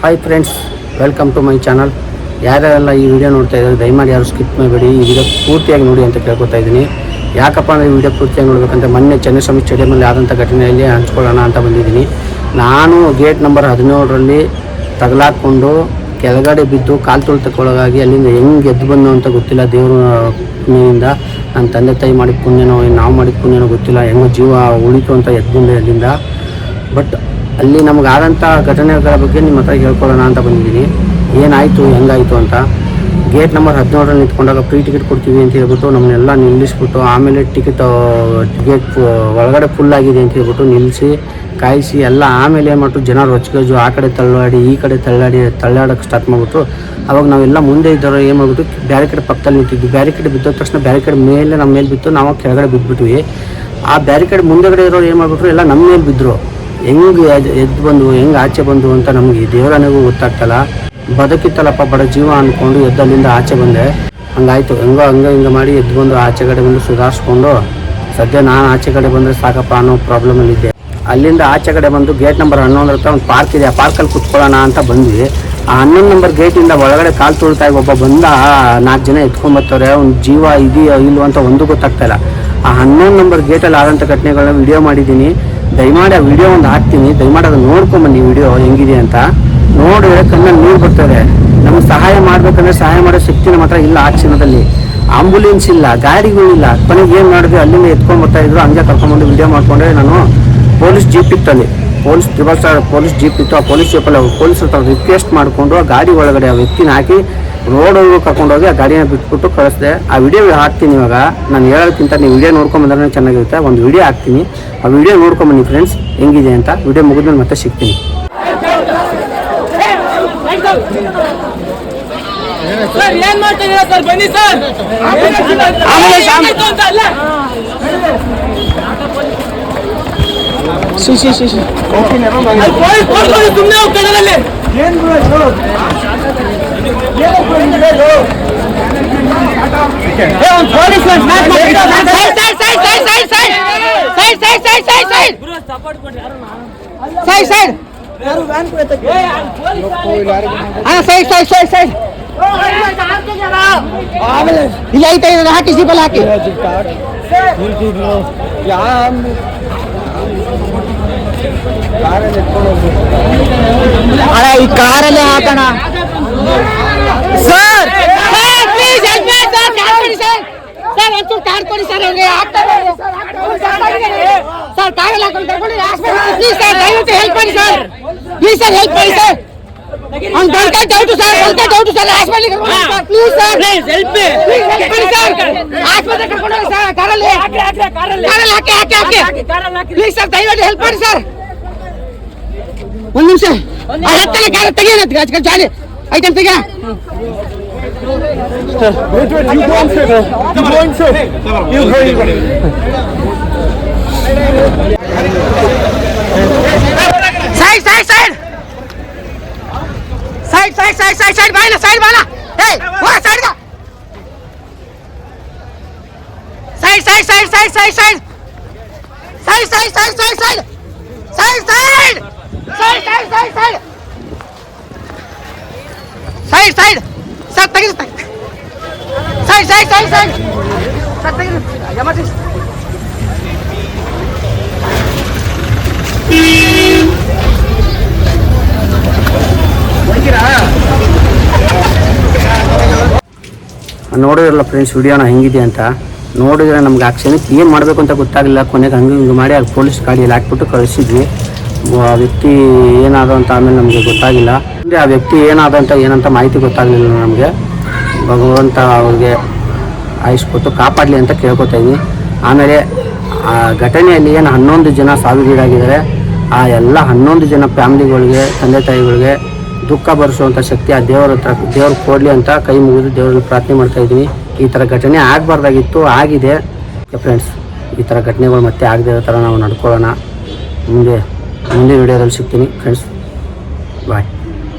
Hi friends welcome to my channel ಯಾರ್ಯಾರೆಲ್ಲ ಈ video ನೋಡ್ತಾ ಇದ್ದಾರೆ, ದಯಮಾಡಿ ಯಾರು ಸ್ಕಿಪ್ ಮಾಡಬೇಡಿ. ಈ ವಿಡಿಯೋ ಪೂರ್ತಿಯಾಗಿ ನೋಡಿ ಅಂತ ಕೇಳ್ಕೊತಾ ಇದ್ದೀನಿ. ಯಾಕಪ್ಪ ಅಂದರೆ ಈ ವಿಡಿಯೋ ಪೂರ್ತಿಯಾಗಿ ನೋಡಬೇಕಂದ್ರೆ ಮೊನ್ನೆ ಚೆನ್ನಸ್ವಾಮಿ ಸ್ಟೇಡಿಯಮಲ್ಲಿ ಆದಂಥ ಘಟನೆಯಲ್ಲಿ ಹಂಚ್ಕೊಳ್ಳೋಣ ಅಂತ ಬಂದಿದ್ದೀನಿ. ನಾನು ಗೇಟ್ ನಂಬರ್ ಹದಿನೇಳರಲ್ಲಿ ತಗಲಾಕ್ಕೊಂಡು ಕೆಳಗಡೆ ಬಿದ್ದು ಕಾಲು ತುಳಿತಕ್ಕೊಳಗಾಗಿ ಅಲ್ಲಿಂದ ಹೆಂಗೆ ಎದ್ದು ಬಂದು ಅಂತ ಗೊತ್ತಿಲ್ಲ. ದೇವರು ಪುಣ್ಯದಿಂದ ನನ್ನ ತಂದೆ ತಾಯಿ ಮಾಡಿದ ಪುಣ್ಯನೋ ನಾವು ಮಾಡಿದ ಪುಣ್ಯನೋ ಗೊತ್ತಿಲ್ಲ. ಹೆಂಗೋ ಜೀವ ಉಳಿತು ಅಂತ ಎದ್ದು ಬಂದೆ ಅಲ್ಲಿಂದ. ಬಟ್ ಅಲ್ಲಿ ನಮ್ಗೆ ಆದಂಥ ಘಟನೆಗಳ ಬಗ್ಗೆ ನಿಮ್ಮ ಹತ್ರ ಹೇಳ್ಕೊಳ್ಳೋಣ ಅಂತ ಬಂದಿದ್ದೀನಿ. ಏನಾಯಿತು, ಹೆಂಗಾಯಿತು ಅಂತ. ಗೇಟ್ ನಂಬರ್ ಹದಿನೇಳರಲ್ಲಿ ನಿಂತ್ಕೊಂಡಾಗ ಫ್ರೀ ಟಿಕೆಟ್ ಕೊಡ್ತೀವಿ ಅಂತ ಹೇಳ್ಬಿಟ್ಟು ನಮ್ಮನ್ನೆಲ್ಲ ನಿಲ್ಲಿಸ್ಬಿಟ್ಟು ಆಮೇಲೆ ಟಿಕೆಟ್ ಗೇಟ್ ಒಳಗಡೆ ಫುಲ್ ಆಗಿದೆ ಅಂತ ಹೇಳ್ಬಿಟ್ಟು ನಿಲ್ಲಿಸಿ, ಕಾಯಿಸಿ ಎಲ್ಲ ಆಮೇಲೆ ಏನು ಮಾಡ್ಬಿಟ್ಟು ಜನ ಆ ಕಡೆ ತಳ್ಳಾಡಿ, ಈ ಕಡೆ ತಳ್ಳಾಡಿ ತಳ್ಳಾಡೋಕ್ಕೆ ಸ್ಟಾರ್ಟ್ ಮಾಡ್ಬಿಟ್ಟು ಅವಾಗ ನಾವೆಲ್ಲ ಮುಂದೆ ಇದ್ದವರು ಏನು ಮಾಡ್ಬಿಟ್ಟು ಬ್ಯಾರಿಕೇಡ್ ಪಕ್ಕದಲ್ಲಿ ನಿಂತಿದ್ವಿ. ಬ್ಯಾರಿಕೇಡ್ ಬಿದ್ದ ತಕ್ಷಣ ಬ್ಯಾರಿಕೇಡ್ ಮೇಲೆ ನಮ್ಮ ಮೇಲೆ ಬಿತ್ತು, ನಾವು ಕೆಳಗಡೆ ಬಿದ್ದುಬಿಟ್ವಿ ಆ ಬ್ಯಾರಿಕೇಡ್ ಮುಂದೆಗಡೆ ಇರೋರು ಏನು ಮಾಡ್ಬಿಟ್ರು, ಎಲ್ಲ ನಮ್ಮ ಮೇಲೆ ಬಿದ್ದರು ಹೆಂಗೆ ಎದ್ದು ಬಂದು, ಹೆಂಗ್ ಆಚೆ ಬಂದು ಅಂತ ನಮಗೆ ದೇವರನಿಗೂ ಗೊತ್ತಾಗ್ತಲ್ಲ. ಬದುಕಿತ್ತಲ್ಲಪ್ಪ, ಬಡ ಜೀವ ಅಂದ್ಕೊಂಡು ಎದ್ದು ಅಲ್ಲಿಂದ ಆಚೆ ಬಂದೆ. ಹಂಗಾಯ್ತು, ಹೆಂಗೋ ಹಂಗೆ ಹಿಂಗೆ ಮಾಡಿ ಎದ್ದು ಬಂದು ಆಚೆ ಕಡೆ ಬಂದು ಸುಧಾರಿಸ್ಕೊಂಡು, ಸದ್ಯ ನಾನು ಆಚೆ ಕಡೆ ಬಂದರೆ ಸಾಕಪ್ಪ ಅನ್ನೋ ಪ್ರಾಬ್ಲಮಲ್ಲಿದ್ದೆ ಅಲ್ಲಿಂದ ಆಚೆ ಕಡೆ ಬಂದು ಗೇಟ್ ನಂಬರ್ ಹನ್ನೊಂದರ ಹತ್ರ ಒಂದು ಪಾರ್ಕ್ ಇದೆ. ಆ ಪಾರ್ಕಲ್ಲಿ ಕುತ್ಕೊಳ್ಳೋಣ ಅಂತ ಬಂದ್ವಿ. ಆ ಹನ್ನೊಂದು ನಂಬರ್ ಗೇಟಿಂದ ಒಳಗಡೆ ಕಾಲು ತುಳಿತಾ ಒಬ್ಬ ಬಂದ ನಾಲ್ಕು ಜನ ಎತ್ಕೊಂಡ್ಬರ್ತಾರೆ ಅವ್ನ ಜೀವ ಇದೆಯೋ ಇಲ್ವೋ ಅಂತ ಒಂದು ಗೊತ್ತಾಗ್ತಾ ಇಲ್ಲ. ಆ ಹನ್ನೊಂದು ನಂಬರ್ ಗೇಟಲ್ಲಿ ಆದಂಥ ಘಟನೆಗಳನ್ನ ವಿಡಿಯೋ ಮಾಡಿದ್ದೀನಿ. ದಯಮಾಡಿ ಆ ವಿಡಿಯೋ ಒಂದು ಹಾಕ್ತೀನಿ. ದಯಮಾಡಿ ಅದನ್ನ ನೋಡ್ಕೊಂಬನ್ನಿ ವಿಡಿಯೋ ಹೆಂಗಿದೆ ಅಂತ. ನೋಡಿದ್ರೆ ಕಣ್ಣಲ್ಲಿ ನೀರು ಬರ್ತದೆ. ನಮಗೆ ಸಹಾಯ ಮಾಡ್ಬೇಕಂದ್ರೆ ಸಹಾಯ ಮಾಡೋ ಶಕ್ತಿ ನಮ್ಮ ಹತ್ರ ಇಲ್ಲ ಆ ಕ್ಷಣದಲ್ಲಿ. ಆಂಬುಲೆನ್ಸ್ ಇಲ್ಲ ಗಾಡಿಗಳಿಲ್ಲ ಕೊನೆಗೆ ಏನು ಮಾಡಿದ್ವಿ? ಅಲ್ಲಿಂದ ಎತ್ಕೊಂಡ್ ಬರ್ತಾ ಇದ್ರು. ಹಂಗೆ ಕರ್ಕೊಂಡ್ಬಂದು ವಿಡಿಯೋ ಮಾಡ್ಕೊಂಡ್ರೆ ನಾನು ಪೊಲೀಸ್ ಜೀಪ್ ಇತ್ತು ಅಲ್ಲಿ police triple star police jeep ಇತ್ತು ಆ ಪೊಲೀಸ್ ಜೀಪಲ್ಲಿ ಪೊಲೀಸ್ ಹತ್ರ ರಿಕ್ವೆಸ್ಟ್ ಮಾಡಿಕೊಂಡು ಆ ಗಾಡಿ ಒಳಗಡೆ ಆ ವ್ಯಕ್ತಿನ ಹಾಕಿ ರೋಡ್ ಕರ್ಕೊಂಡೋಗಿ ಆ ಗಾಡಿನ ಬಿಟ್ಬಿಟ್ಟು ಕಳಿಸಿದೆ. ಆ ವಿಡಿಯೋ ಹಾಕ್ತೀನಿ ಇವಾಗ. ನಾನು ಹೇಳೋದಕ್ಕಿಂತ ನೀವು ವಿಡಿಯೋ ನೋಡ್ಕೊಂಬಂದ್ರೆ ಚೆನ್ನಾಗಿರುತ್ತೆ. ಒಂದು ವಿಡಿಯೋ ಹಾಕ್ತೀನಿ. ಆ ವಿಡಿಯೋ ನೋಡ್ಕೊಂಬನ್ನಿ ಫ್ರೆಂಡ್ಸ್ ಹೆಂಗಿದೆ ಅಂತ. ವಿಡಿಯೋ ಮುಗಿದ್ಮೇಲೆ ಮತ್ತೆ ಸಿಗ್ತೀನಿ. ಸರ್ ಏನ್ ಮಾಡ್ತಾ ಸರ್? ಬನ್ನಿ ಸರ್. ಸಿ ಸಿ ಸಿ ಸಿ ಸುಮ್ಮನೆ ಕಡಲಲ್ಲಿ ಏನು side side side side side side ಇಲ್ಲ ಐತೆ ಹಾಕಿ ಜೀಪಲ್ಲಿ ಹಾಕಿ ಯಾ ಅಣ್ಣ ಈ ಕಾರಲ್ಲಿ ಹಾಕೋಣ ಸರ್ ಪ್ಲೀಸ್ ಹೆಲ್ಪ್ ಮಾಡಿ ಸರ್ ಕಾರ್ ಕೊಡಿ ಸರ್ ಸರ್ ಒಂಚೂರು ಕಾರ್ ಕೊಡಿ ಸರ್ ಅವ್ರಿಗೆ ಆಗ್ತಾರೆ ಸರ್ ಕಾರಲ್ಲಿ ಹಾಕೊಂಡು ಕರ್ಕೊಂಡು ಹಾಸ್ಪಿಟಲ್ ಪ್ಲೀಸ್ ಸರ್ ದಯವಿಟ್ಟು ಹೆಲ್ಪ್ ಮಾಡಿ ಸರ್ ಪ್ಲೀಸ್ ಸರ್ ಹೆಲ್ಪ್ ಮಾಡಿ ಸರ್ ಅವ್ನು ಬಂದ ಡೌಟು ಸರ್ ಬಂದ doubt sir hospital please sir please help please help ಮಾಡಿ ಸರ್ ಆಸ್ಪತ್ರೆ ಕರ್ಕೊಂಡು ಹೋಗಿ ಸರ್ ಕಾರಲ್ಲಿ ಕಾರಲ್ಲಿ ಹಾಕಿ ಹಾಕಿ ಹಾಕಿ ಪ್ಲೀಸ್ ಸರ್ ದಯವಿಟ್ಟು ಹೆಲ್ಪ್ ಮಾಡಿ ಸರ್ ಒಂದು ನಿಮಿಷ ತೆಗಿಯಣ ಜಾಲಿ ಐಟಮ್ ತೆಗಿಯ Wait, wait, you go on safe. You go on safe. You go in. Side, side, side. Side, side, side, side, side. Bala, side, bala. Hey, what side का? Side, side, side, side, side, side. Side, side, side, side, side. Side, side. Side ನೋಡಿದ್ರಲ್ಲ friends ವಿಡಿಯೋನ ಹೆಂಗಿದೆ ಅಂತ? ನೋಡಿದ್ರೆ ನಮ್ಗೆ ಆ ಕ್ಷಣಕ್ಕೆ ಏನು ಮಾಡಬೇಕು ಅಂತ ಗೊತ್ತಾಗಲಿಲ್ಲ. ಕೊನೆಗೆ ಹಂಗೆ ಹಿಂಗೆ ಮಾಡಿ ಅಲ್ಲಿ ಪೊಲೀಸ್ ಗಾಡಿಯಲ್ಲಿ ಹಾಕ್ಬಿಟ್ಟು ಕಳಿಸಿದ್ವಿ. ಆ ವ್ಯಕ್ತಿ ಏನಾದ ಅಂತ ಆಮೇಲೆ ನಮಗೆ ಗೊತ್ತಾಗಿಲ್ಲ. ಅಂದರೆ ಆ ವ್ಯಕ್ತಿ ಏನಾದ ಅಂತ ಏನಂತ ಮಾಹಿತಿ ಗೊತ್ತಾಗಲಿಲ್ಲ ನಮಗೆ. ಭಗವಂತ ಅವ್ರಿಗೆ ಆಯುಷ್ ಕೊಟ್ಟು ಕಾಪಾಡಲಿ ಅಂತ ಕೇಳ್ಕೊತಾ ಇದ್ದೀನಿ. ಆಮೇಲೆ ಆ ಘಟನೆಯಲ್ಲಿ ಏನು ಹನ್ನೊಂದು ಜನ ಸಾವಿಗೀಡಾಗಿದ್ದಾರೆ. ಆ ಎಲ್ಲ ಹನ್ನೊಂದು ಜನ ಫ್ಯಾಮ್ಲಿಗಳಿಗೆ, ತಂದೆ ತಾಯಿಗಳಿಗೆ ದುಃಖ ಬರೆಸುವಂಥ ಶಕ್ತಿ ಆ ದೇವರ ಹತ್ರ ದೇವ್ರಿಗೆ ಕೊಡಲಿ ಅಂತ ಕೈ ಮುಗಿದು ದೇವರಲ್ಲಿ ಪ್ರಾರ್ಥನೆ ಮಾಡ್ತಾ ಇದ್ದೀನಿ. ಈ ಥರ ಘಟನೆ ಆಗಬಾರ್ದಾಗಿತ್ತು, ಆಗಿದೆ. ಫ್ರೆಂಡ್ಸ್ ಈ ಥರ ಘಟನೆಗಳು ಮತ್ತೆ ಆಗದೆ ಇರೋ ಥರ ನಾವು ನಡ್ಕೊಳ್ಳೋಣ. ಮುಂದೆ ಮುಂದೆ ವಿಡಿಯೋದಲ್ಲಿ ಸಿಗ್ತೀನಿ ಫ್ರೆಂಡ್ಸ್ ಬಾಯ್